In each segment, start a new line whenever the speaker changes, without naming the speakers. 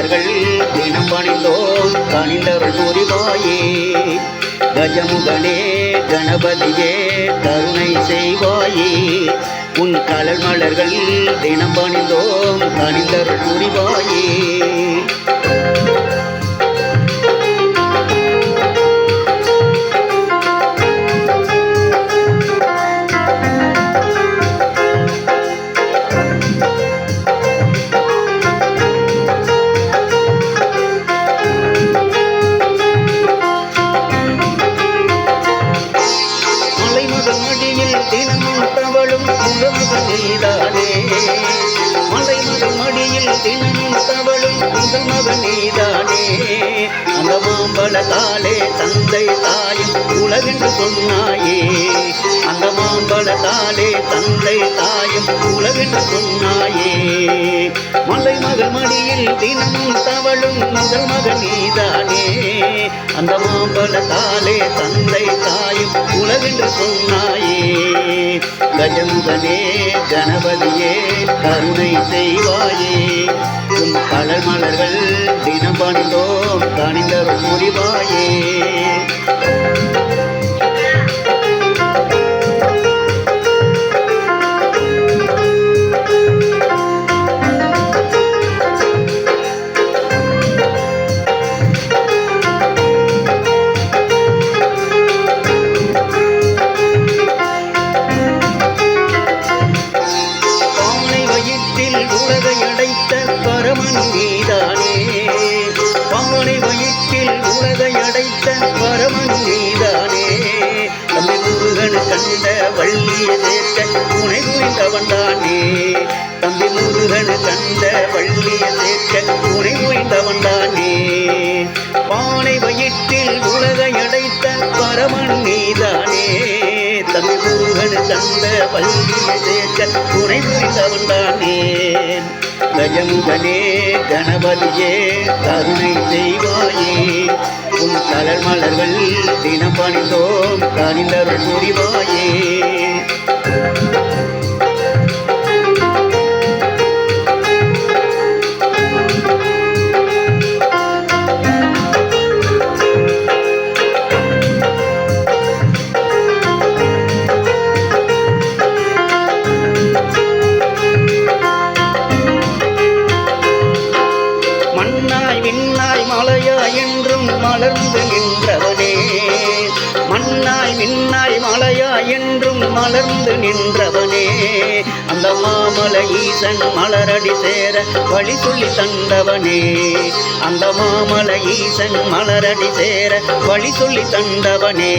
அடியார்கள் தினம் பணிந்தோம் கணிந்தருள் புரிவாயே கஜமுகனே கணபதியே கருணை செய்வாயே. உன் கலல் மலர்கள் தினம் பணிந்தோம் கணிந்தருள் புரிவாயே தவளும் முகமுகன் நீதானே மலைமகள் மடியில் தினமும் தவளும் முகமகன் நீதானே உறவும் பலத்தாலே தந்தை தாயும் உலகென்று சொன்னாயே. அங்கமாம் பலத்தாலே தந்தை தாயும் உலகென்று சொன்னாயே. மலை மகள் மடியில் தினமும் தவளும் முதல் மகன் நீதானே. அந்த மாம்பழத்தாலே தந்தை தாயும் உலகென்று சொன்னாயே. கஜமுகனே கணபதியே கருணை செய்வாயே. உன் கலர் மலர்கள் தினம் பணிந்தோம் கணிந்தரும் புரிவாயே உலகை அடைத்த பரமன் நீதானே. பானை வயிற்றில் உலகை அடைத்த பரமன் நீதானே. தம்பி முருகன் கண்ட வள்ளியை சேர்க்க துணை புரிந்தவன் தானே தம்பி முருகன் கண்ட வள்ளியை சேர்க்க துணை புரிந்தவன் தானே பானை வயிற்றில் உலகை அடைத்த பரமன் நீதானே. தம்பி முருகன் கண்ட வள்ளியை சேர்க்க துணை புரிந்தவன் தானே கஜமுகனே கணபதியே கருணை செய்வாயே. உன் கலர் மலர்கள் தினம் பணிந்தோம் கணிந்தருள் புரிவாயே. என்றும் மலர்ந்து நின்றவனே. மண்ணாய் விண்ணாய் மலையாய் என்றும் மலர்ந்து நின்றவனே. அந்த மாமல ஈசன் மலரடி சேர வழி சொல்லி தந்தவனே. அந்த மாமல ஈசன் மலரடி சேர வழி சொல்லி தந்தவனே.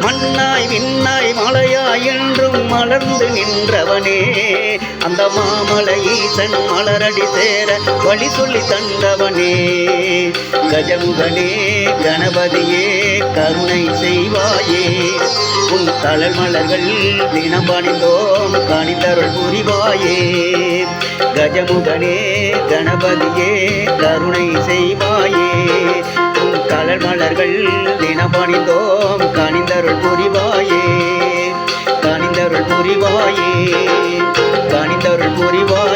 மண்ணாய் விண்ணாய் மலையாய் என்றும் மலர்ந்து நின்றவனே. அந்த மாமலை ஈசன் மலரடி சேர வழி சொல்லி தந்தவனே. கஜமுகனே கணபதியே கருணை செய்வாயே. உன் தளர் மலர்கள் தினம் பணிந்தோம் கணிதருள் புரிவாயே. கஜமுகனே கணபதியே கருணை செய்வாயே. உன் தளர் மலர்கள் தினம் பணிந்தோம் கணிதருள் புரிவாயே. கணிதருள் புரிவாயே. கணிதருள் புரிவாயே.